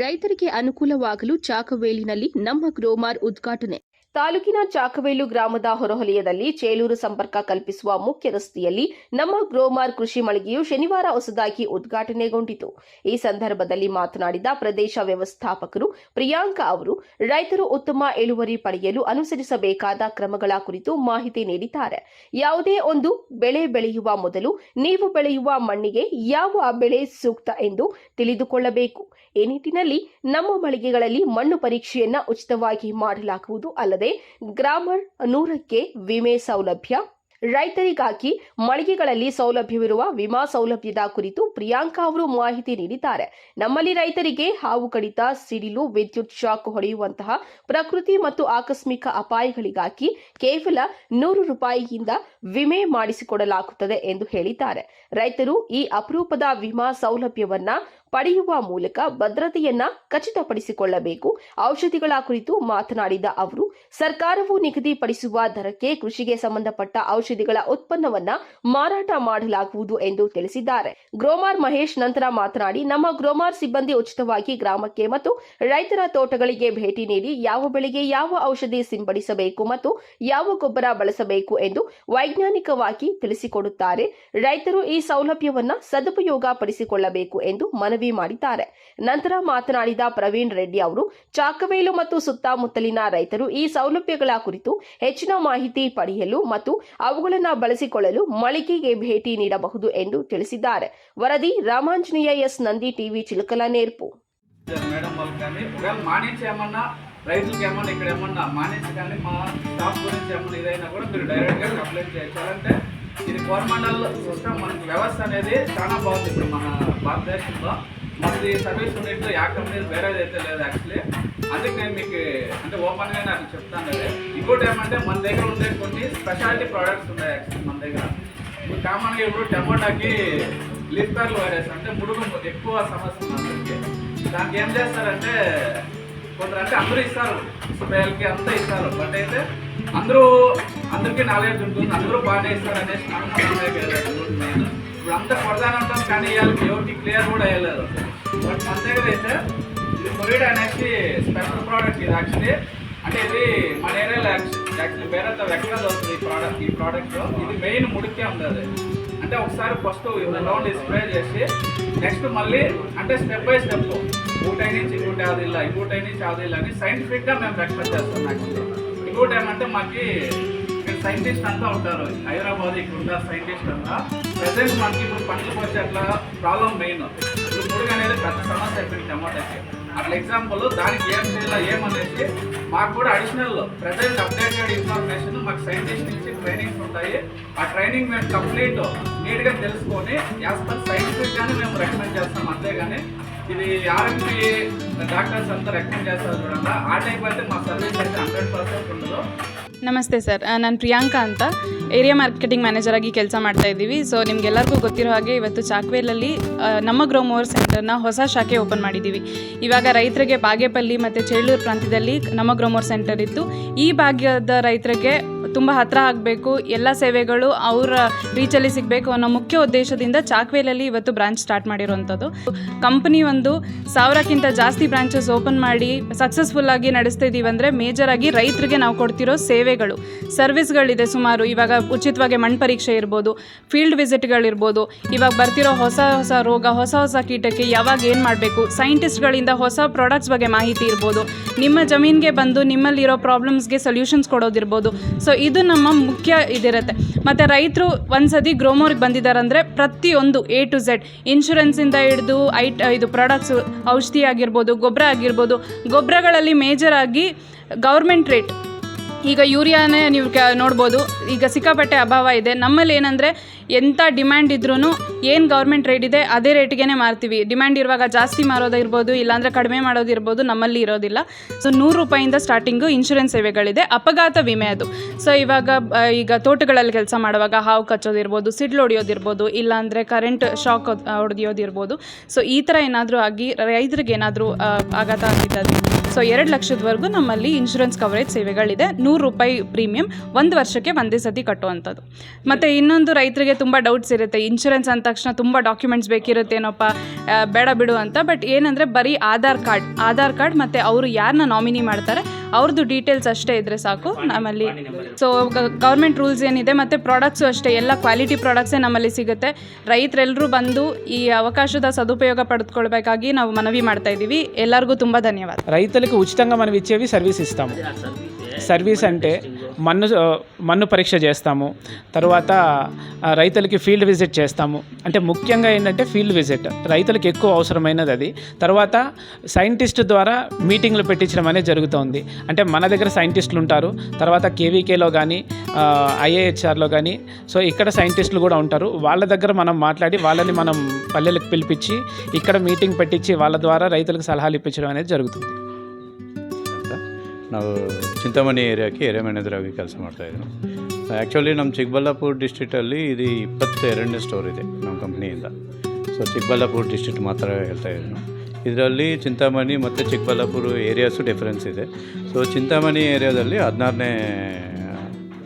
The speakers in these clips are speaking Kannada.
ರೈತರಿಗೆ ಅನುಕೂಲವಾಗಲು ಚಾಕವೇಲಿನಲ್ಲಿ ನಮ್ಮ ಗ್ರೋಮಾರ್ ಉದ್ಘಾಟನೆ. ತಾಲೂಕಿನ ಚಾಕವೇಲು ಗ್ರಾಮದ ಹೊರಹೊಲಯದಲ್ಲಿ ಚೇಲೂರು ಸಂಪರ್ಕ ಕಲ್ಪಿಸುವ ಮುಖ್ಯ ರಸ್ತೆಯಲ್ಲಿ ನಮ್ಮ ಗ್ರೋಮಾರ್ ಕೃಷಿ ಮಳಿಗೆಯು ಶನಿವಾರ ಹೊಸದಾಗಿ ಉದ್ಘಾಟನೆಗೊಂಡಿತು. ಈ ಸಂದರ್ಭದಲ್ಲಿ ಮಾತನಾಡಿದ ಪ್ರದೇಶ ವ್ಯವಸ್ಥಾಪಕರು, ಪ್ರಿಯಾಂಕಾ ಅವರು, ರೈತರು ಉತ್ತಮ ಇಳುವರಿ ಪಡೆಯಲು ಅನುಸರಿಸಬೇಕಾದ ಕ್ರಮಗಳ ಕುರಿತು ಮಾಹಿತಿ ನೀಡಿದ್ದಾರೆ. ಯಾವುದೇ ಒಂದು ಬೆಳೆ ಬೆಳೆಯುವ ಮೊದಲು ನೀವು ಬೆಳೆಯುವ ಮಣ್ಣಿಗೆ ಯಾವ ಬೆಳೆ ಸೂಕ್ತ ಎಂದು ತಿಳಿದುಕೊಳ್ಳಬೇಕು. ಈ ನಿಟ್ಟಿನಲ್ಲಿ ನಮ್ಮ ಮಳಿಗೆಗಳಲ್ಲಿ ಮಣ್ಣು ಪರೀಕ್ಷೆಯನ್ನ ಉಚಿತವಾಗಿ ಮಾಡಲಾಗುವುದು ಅಲ್ಲದೆ ಗ್ರಾಮರ್ ನೂರಕ್ಕೆ ವಿಮೆ ಸೌಲಭ್ಯ. ರೈತರಿಗಾಗಿ ಮಳಿಗೆಗಳಲ್ಲಿ ಸೌಲಭ್ಯವಿರುವ ವಿಮಾ ಸೌಲಭ್ಯದ ಕುರಿತು ಪ್ರಿಯಾಂಕಾ ಅವರು ಮಾಹಿತಿ ನೀಡಿದ್ದಾರೆ. ನಮ್ಮಲ್ಲಿ ರೈತರಿಗೆ ಹಾವು ಕಡಿತ, ಸಿಡಿಲು, ವಿದ್ಯುತ್ ಶಾಕ್ ಹೊಡೆಯುವಂತಹ ಪ್ರಕೃತಿ ಮತ್ತು ಆಕಸ್ಮಿಕ ಅಪಾಯಗಳಿಗಾಗಿ ಕೇವಲ ನೂರು ರೂಪಾಯಿಯಿಂದ ವಿಮೆ ಮಾಡಿಸಿಕೊಡಲಾಗುತ್ತದೆ ಎಂದು ಹೇಳಿದ್ದಾರೆ. ರೈತರು ಈ ಅಪರೂಪದ ವಿಮಾ ಸೌಲಭ್ಯವನ್ನ ಪಡೆಯುವ ಮೂಲಕ ಭದ್ರತೆಯನ್ನ ಖಚಿತಪಡಿಸಿಕೊಳ್ಳಬೇಕು. ಔಷಧಿಗಳ ಕುರಿತು ಮಾತನಾಡಿದ ಅವರು ಸರ್ಕಾರವು ನಿಗದಿಪಡಿಸುವ ದರಕ್ಕೆ ಕೃಷಿಗೆ ಸಂಬಂಧಪಟ್ಟ ಔಷಧಿಗಳ ಉತ್ಪನ್ನವನ್ನ ಮಾರಾಟ ಮಾಡಲಾಗುವುದು ಎಂದು ತಿಳಿಸಿದ್ದಾರೆ. ಗ್ರೋಮಾರ್ ಮಹೇಶ್ ನಂತರ ಮಾತನಾಡಿ, ನಮ್ಮ ಗ್ರೋಮಾರ್ ಸಿಬ್ಬಂದಿ ಉಚಿತವಾಗಿ ಗ್ರಾಮಕ್ಕೆ ಮತ್ತು ರೈತರ ತೋಟಗಳಿಗೆ ಭೇಟಿ ನೀಡಿ ಯಾವ ಬೆಳೆಗೆ ಯಾವ ಔಷಧಿ ಸಿಂಪಡಿಸಬೇಕು ಮತ್ತು ಯಾವ ಗೊಬ್ಬರ ಬಳಸಬೇಕು ಎಂದು ವೈಜ್ಞಾನಿಕವಾಗಿ ತಿಳಿಸಿಕೊಡುತ್ತಾರೆ. ರೈತರು ಈ ಸೌಲಭ್ಯವನ್ನ ಸದುಪಯೋಗ ಪಡಿಸಿಕೊಳ್ಳಬೇಕು ಎಂದು ಮನವಿ ಮಾಡಿದ್ದಾರೆ. ನಂತರ ಮಾತನಾಡಿದ ಪ್ರವೀಣ್ ರೆಡ್ಡಿ ಅವರು, ಚಾಕವೇಲು ಮತ್ತು ಸುತ್ತಮುತ್ತಲಿನ ರೈತರು ಈ ಸೌಲಭ್ಯಗಳ ಕುರಿತು ಹೆಚ್ಚಿನ ಮಾಹಿತಿ ಪಡೆಯಲು ಮತ್ತು ಅವುಗಳನ್ನು ಬಳಸಿಕೊಳ್ಳಲು ಮಳಿಗೆಗೆ ಭೇಟಿ ನೀಡಬಹುದು ಎಂದು ತಿಳಿಸಿದ್ದಾರೆ వరది రామాంజనేయ ఎస్ నంది టీవీ చిలుకల నేర్పు మేడం వాళ్ళు కానీ ఒకవేళ మానేసి ఏమన్నా రైతులకి ఏమన్నా ఇక్కడ ఏమన్నా మానేసి కానీ మా స్టాఫ్ గురించి ఏమన్నా ఇదైనా కూడా మీరు డైరెక్ట్గా కంప్లైంట్ చేయొచ్చు అంటే ఇది కోరమండల్ సిస్టమ్ మనకి వ్యవస్థ అనేది చాలా బాగుంది ఇప్పుడు మన భారతదేశంలో మనది సర్వీస్ యూనిట్లో యా కంపెనీ వేరేది అయితే లేదు యాక్చువల్లీ అందుకే నేను మీకు అంటే ఓపెన్గా నాకు చెప్తాను అది ఇంకోటి ఏమంటే మన దగ్గర ఉండే కొన్ని స్పెషాలిటీ ప్రోడక్ట్స్ ఉన్నాయి యాక్చువల్లీ మన దగ్గర. ఇప్పుడు కామన్గా ఇప్పుడు టమోటాకి లిఫ్టర్లు వైరస్ అంటే ముడుగు ఎక్కువ సమస్య ఉంది దానికి ఏం చేస్తారంటే కొందరు అంటే అందరూ ఇస్తారు. స్ప్రేలకి అంతా ఇస్తారు. బట్ అయితే అందరూ అందరికీ నాలెడ్జ్ ఉంటుంది. అందరూ బాగానే ఇస్తారు అనేసి నమ్మకం ఇప్పుడు అంతా కొడదాని కానీ ఇవాళకి ఎవరికి క్లియర్ కూడా అయ్యలేదు బట్ మన దగ్గర అయితే ఇది కొరిడ్ అనేసి స్పెషల్ ప్రోడక్ట్ ఇది యాక్చువల్లీ అంటే ఇది మన ఏరియాలో యాక్చువల్లీ వేరే ఎక్కడ అవుతుంది ఈ ప్రోడక్ట్ ఈ ప్రోడక్ట్ ఇది మెయిన్ ముడికే ఉంది అది. అంటే ఒకసారి ఫస్ట్ రౌండ్ స్ప్రే చేసి నెక్స్ట్ మళ్ళీ అంటే స్టెప్ బై స్టెప్ ఇంకోటి నుంచి ఇంకోటి అది ఇలా ఇంకోటి నుంచి అది ఇలా అని సైంటిఫిక్గా మేము రెకమెండ్ చేస్తాం యాక్చువల్లీ ఇంకోటి ఏమంటే మాకు సైంటిస్ట్ అంతా ఉంటారు. హైదరాబాద్ ఇక్కడ ఉన్న సైంటిస్ట్ అంతా. ప్రజెంట్ మనకి ఇప్పుడు పంటలకు వచ్చే అట్లా ప్రాబ్లం మెయిన్ మ్యూజిక్ అనేది పెద్ద సమస్య అయిపోయింది అమౌంట్కి అట్లా ఎగ్జాంపుల్ దానికి ఏం చేయాలి ఏమనేసి మాకు కూడా అడిషనల్ ప్రజెంట్ అప్డేటెడ్ ఇన్ఫర్మేషన్ మాకు సైంటిస్ట్ నుంచి ట్రైనింగ్స్ ఉంటాయి. ఆ ట్రైనింగ్ మేము కంప్లీట్ నీట్గా తెలుసుకొని యాజ్ సైంటిఫిక్గానే మేము రికమెండ్ చేస్తాం. అంతేగాని ఇది ఆర్ఎంపీ డాక్టర్స్ అంతా రికమెండ్ చేస్తారు చూడండి. ఆ టైంకి అయితే మా సర్వీస్ అయితే హండ్రెడ్ పర్సెంట్ ఉండదు. నమస్తే సార్. నేను ప్రియాంక అంత ಏರಿಯಾ ಮಾರ್ಕೆಟಿಂಗ್ ಮ್ಯಾನೇಜರ್ ಆಗಿ ಕೆಲಸ ಮಾಡ್ತಾ ಇದ್ದೀವಿ. ಸೊ ನಿಮ್ಗೆಲ್ಲರಿಗೂ ಗೊತ್ತಿರೋ ಹಾಗೆ ಇವತ್ತು ಚಾಕ್ವೇಲಲ್ಲಿ ನಮ್ಮ ಗ್ರೋಮೋವರ್ ಸೆಂಟರ್ನ ಹೊಸ ಶಾಖೆ ಓಪನ್ ಮಾಡಿದ್ದೀವಿ. ಇವಾಗ ರೈತರಿಗೆ ಬಾಗೇಪಲ್ಲಿ ಮತ್ತು ಚೇಳೂರು ಪ್ರಾಂತ್ಯದಲ್ಲಿ ನಮ್ಮ ಗ್ರೋಮೋವರ್ ಸೆಂಟರ್ ಇತ್ತು. ಈ ಭಾಗ್ಯದ ರೈತರಿಗೆ ತುಂಬ ಹತ್ರ ಆಗಬೇಕು. ಎಲ್ಲ ಸೇವೆಗಳು ಅವರ ರೀಚಲ್ಲಿ ಸಿಗಬೇಕು ಅನ್ನೋ ಮುಖ್ಯ ಉದ್ದೇಶದಿಂದ ಚಾಕ್ವೇಲಲ್ಲಿ ಇವತ್ತು ಬ್ರಾಂಚ್ ಸ್ಟಾರ್ಟ್ ಮಾಡಿರುವಂಥದ್ದು. ಕಂಪನಿ ಒಂದು ಸಾವಿರಕ್ಕಿಂತ ಜಾಸ್ತಿ ಬ್ರಾಂಚಸ್ ಓಪನ್ ಮಾಡಿ ಸಕ್ಸಸ್ಫುಲ್ ಆಗಿ ನಡೆಸ್ತಾ ಇದ್ದೀವಿ ಅಂದರೆ ಮೇಜರ್ ಆಗಿ ರೈತರಿಗೆ ನಾವು ಕೊಡ್ತಿರೋ ಸೇವೆಗಳು. ಸರ್ವಿಸ್ಗಳಿದೆ ಸುಮಾರು. ಇವಾಗ ಉಚಿತವಾಗಿ ಮಣ್ಣು ಪರೀಕ್ಷೆ ಇರ್ಬೋದು, ಫೀಲ್ಡ್ ವಿಸಿಟ್ಗಳಿರ್ಬೋದು, ಇವಾಗ ಬರ್ತಿರೋ ಹೊಸ ಹೊಸ ರೋಗ, ಹೊಸ ಹೊಸ ಕೀಟಕ್ಕೆ ಯಾವಾಗ ಏನು ಮಾಡಬೇಕು? ಸೈಂಟಿಸ್ಟ್ಗಳಿಂದ ಹೊಸ ಪ್ರಾಡಕ್ಟ್ಸ್ ಬಗ್ಗೆ ಮಾಹಿತಿ ಇರ್ಬೋದು. ನಿಮ್ಮ ಜಮೀನಿಗೆ ಬಂದು ನಿಮ್ಮಲ್ಲಿರೋ ಪ್ರಾಬ್ಲಮ್ಸ್ಗೆ ಸೊಲ್ಯೂಷನ್ಸ್ ಕೊಡೋದಿರ್ಬೋದು. ಸೊ ಇದು ನಮ್ಮ ಮುಖ್ಯ ಇದಿರುತ್ತೆ. ಮತ್ತು ರೈತರು ಒಂದ್ಸತಿ ಗ್ರೋಮೋರಿಗೆ ಬಂದಿದ್ದಾರೆ ಅಂದರೆ ಪ್ರತಿಯೊಂದು ಎ ಟು ಝೆಡ್ ಇನ್ಶೂರೆನ್ಸಿಂದ ಹಿಡಿದು ಐಟ್ ಇದು ಪ್ರಾಡಕ್ಟ್ಸು ಔಷಧಿ ಆಗಿರ್ಬೋದು ಗೊಬ್ಬರ ಆಗಿರ್ಬೋದು ಗೊಬ್ಬರಗಳಲ್ಲಿ ಮೇಜರ್ ಆಗಿ ಗೌರ್ಮೆಂಟ್ ರೇಟ್ ಈಗ ಯೂರಿಯಾನೇ ನೀವು ಕ ನೋಡ್ಬೋದು. ಈಗ ಸಿಕ್ಕಾಪಟ್ಟೆ ಅಭಾವ ಇದೆ. ನಮ್ಮಲ್ಲಿ ಏನಂದರೆ ಎಂಥ ಡಿಮ್ಯಾಂಡ್ ಇದ್ರೂ ಏನು ಗೌರ್ಮೆಂಟ್ ರೇಟ್ ಇದೆ, ಅದೇ ರೇಟಿಗೆ ಮಾರ್ತೀವಿ. ಡಿಮ್ಯಾಂಡ್ ಇರುವಾಗ ಜಾಸ್ತಿ ಮಾರೋದಿರ್ಬೋದು ಇಲ್ಲಾಂದರೆ ಕಡಿಮೆ ಮಾಡೋದಿರ್ಬೋದು ನಮ್ಮಲ್ಲಿ ಇರೋದಿಲ್ಲ. ಸೊ ನೂರು ರೂಪಾಯಿಂದ ಸ್ಟಾರ್ಟಿಂಗು ಇನ್ಶೂರೆನ್ಸ್ ಸೇವೆಗಳಿದೆ, ಅಪಘಾತ ವಿಮೆ ಅದು. ಸೊ ಇವಾಗ ಈಗ ತೋಟಗಳಲ್ಲಿ ಕೆಲಸ ಮಾಡುವಾಗ ಹಾವು ಕಚ್ಚೋದಿರ್ಬೋದು ಸಿಡ್ಲು ಹೊಡೆಯೋದಿರ್ಬೋದು ಇಲ್ಲಾಂದರೆ ಕರೆಂಟ್ ಶಾಕ್ ಹೊಡೆಯೋದಿರ್ಬೋದು ಸೊ ಈ ಥರ ಏನಾದರೂ ಆಗಿ ರೈತರಿಗೆ ಏನಾದರೂ ಆಘಾತ ಆಗಿದ್ದಲ್ಲಿ ಸೊ ಎರಡು ಲಕ್ಷದವರೆಗೂ ನಮ್ಮಲ್ಲಿ ಇನ್ಶೂರೆನ್ಸ್ ಕವರೇಜ್ ಸೇವೆಗಳಿದೆ. ನೂರು ರೂಪಾಯಿ ಪ್ರೀಮಿಯಂ ಒಂದು ವರ್ಷಕ್ಕೆ ಒಂದೇ ಸತಿ ಕಟ್ಟುವಂಥದ್ದು. ಮತ್ತು ಇನ್ನೊಂದು ರೈತರಿಗೆ ತುಂಬ ಡೌಟ್ಸ್ ಇರುತ್ತೆ. ಇನ್ಶೂರೆನ್ಸ್ ಅಂದ ತಕ್ಷಣ ತುಂಬ ಡಾಕ್ಯುಮೆಂಟ್ಸ್ ಬೇಕಿರುತ್ತೇನಪ್ಪ ಬೇಡ ಬಿಡು ಅಂತ. ಬಟ್ ಏನಂದರೆ ಬರೀ ಆಧಾರ್ ಕಾರ್ಡ್ ಆಧಾರ್ ಕಾರ್ಡ್ ಮತ್ತು ಅವರು ಯಾರನ್ನ ನಾಮಿನಿ ಮಾಡ್ತಾರೆ ಅವ್ರದ್ದು ಡೀಟೇಲ್ಸ್ ಅಷ್ಟೇ ಇದ್ದರೆ ಸಾಕು. ನಮ್ಮಲ್ಲಿ ಸೊ ಗೌರ್ಮೆಂಟ್ ರೂಲ್ಸ್ ಏನಿದೆ ಮತ್ತು ಪ್ರಾಡಕ್ಟ್ಸು ಅಷ್ಟೇ, ಎಲ್ಲ ಕ್ವಾಲಿಟಿ ಪ್ರಾಡಕ್ಟ್ಸೇ ನಮ್ಮಲ್ಲಿ ಸಿಗುತ್ತೆ. ರೈತರೆಲ್ಲರೂ ಬಂದು ಈ ಅವಕಾಶದ ಸದುಪಯೋಗ ಪಡೆದುಕೊಳ್ಬೇಕಾಗಿ ನಾವು ಮನವಿ ಮಾಡ್ತಾ ಇದ್ದೀವಿ. ಎಲ್ಲರಿಗೂ ತುಂಬ ಧನ್ಯವಾದ. ರೈತರಿಗೆ ಉಚಿತಂಗ ಮನವಿ ಸರ್ವಿಸ್ సర్వీస్ ఇస్తాము సర్వీస్ మన్ను మన్ను పరీక్ష చేస్తాము. తర్వాత రైతులకి ఫీల్డ్ విజిట్ చేస్తాము. అంటే ముఖ్యంగా ఏంటంటే ఫీల్డ్ విజిట్. రైతులకు ఎక్కువ అవసరమైనది అది. తర్వాత సైంటిస్ట్ ద్వారా మీటింగ్లు పెట్టించడం అనేది జరుగుతుంది. అంటే మన దగ్గర సైంటిస్టులు ఉంటారు. తర్వాత కేవీకేలో కానీ ఐఏహెచ్ఆర్లో కానీ సో ఇక్కడ సైంటిస్టులు కూడా ఉంటారు. వాళ్ళ దగ్గర మనం మాట్లాడి వాళ్ళని మనం పల్లెలకు పిలిపించి ఇక్కడ మీటింగ్ పెట్టించి వాళ్ళ ద్వారా రైతులకు సలహాలు ఇప్పించడం అనేది జరుగుతుంది. ನಾವು ಚಿಂತಾಮಣಿ ಏರಿಯಾಕ್ಕೆ ಏರಿಯಾ ಮ್ಯಾನೇಜರ್ ಆಗಿ ಕೆಲಸ ಮಾಡ್ತಾಯಿದ್ರು ಆ್ಯಕ್ಚುಲಿ ನಮ್ಮ ಚಿಕ್ಕಬಳ್ಳಾಪುರ ಡಿಸ್ಟ್ರಿಕ್ಟಲ್ಲಿ ಇದು ಇಪ್ಪತ್ತೆರಡನೇ ಸ್ಟೋರ್ ಇದೆ ನಮ್ಮ ಕಂಪ್ನಿಯಿಂದ ಸೊ ಚಿಕ್ಕಬಳ್ಳಾಪುರ ಡಿಸ್ಟ್ರಿಕ್ಟ್ ಮಾತ್ರ ಹೇಳ್ತಾ ಇದ್ದೀನಿ ಇದರಲ್ಲಿ ಚಿಂತಾಮಣಿ ಮತ್ತು ಚಿಕ್ಕಬಳ್ಳಾಪುರ ಏರಿಯಾಸು ಡಿಫ್ರೆನ್ಸ್ ಇದೆ. ಸೊ ಚಿಂತಾಮಣಿ ಏರಿಯಾದಲ್ಲಿ ಹದಿನಾರನೇ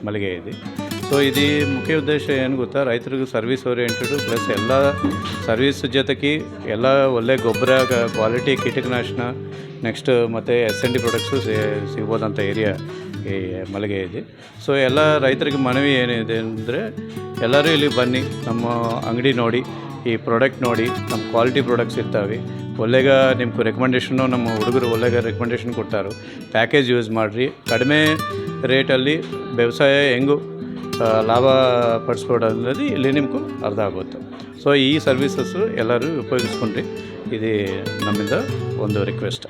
ಮಳಿಗೆ ಇದೆ. ಸೊ ಇದು ಮುಖ್ಯ ಉದ್ದೇಶ ಏನು ಗೊತ್ತಾ? ರೈತರಿಗೆ ಸರ್ವಿಸ್ ಓರಿಯೆಂಟೆಡ್ ಪ್ಲಸ್ ಎಲ್ಲ ಸರ್ವಿಸ್ ಜೊತೆಗೆ ಎಲ್ಲ ಒಳ್ಳೆ ಗೊಬ್ಬರ ಕ್ವಾಲಿಟಿ ಕೀಟನಾಶನ ನೆಕ್ಸ್ಟ್ ಮತ್ತು ಎಸ್ ಎನ್ ಡಿ ಪ್ರಾಡಕ್ಟ್ಸು ಸಿಗ್ಬೋದಂಥ ಏರಿಯಾ ಈ ಮಳಿಗೆ ಇದೆ. ಸೊ ಎಲ್ಲ ರೈತರಿಗೆ ಮನವಿ ಏನಿದೆ ಅಂದರೆ, ಎಲ್ಲರೂ ಇಲ್ಲಿ ಬನ್ನಿ, ನಮ್ಮ ಅಂಗಡಿ ನೋಡಿ, ಈ ಪ್ರಾಡಕ್ಟ್ ನೋಡಿ, ನಮ್ಮ ಕ್ವಾಲಿಟಿ ಪ್ರಾಡಕ್ಟ್ಸ್ ಇರ್ತಾವೆ ಒಳ್ಳೆಗ ನಿಮ್ಗೆ ರೆಕಮೆಂಡೇಷನ್ನು ನಮ್ಮ ಹುಡುಗರು ಒಳ್ಳೆಗ ರೆಕಮೆಂಡೇಷನ್ ಕೊಡ್ತಾರೆ ಪ್ಯಾಕೇಜ್ ಯೂಸ್ ಮಾಡಿರಿ. ಕಡಿಮೆ ರೇಟಲ್ಲಿ ವ್ಯವಸಾಯ ಹೆಂಗು ಲಾಭ ಪಡಿಸ್ಬೋದು ಅನ್ನೋದು ಇಲ್ಲಿ ನಿಮಗೂ ಅರ್ಧ ಆಗುತ್ತೆ. ಸೊ ಈ ಸರ್ವೀಸಸ್ಸು ಎಲ್ಲರೂ ಉಪಯೋಗಿಸ್ಕೊಂಡ್ರಿ. ಇದು ನಮ್ಮಿಂದ ಒಂದು ರಿಕ್ವೆಸ್ಟ್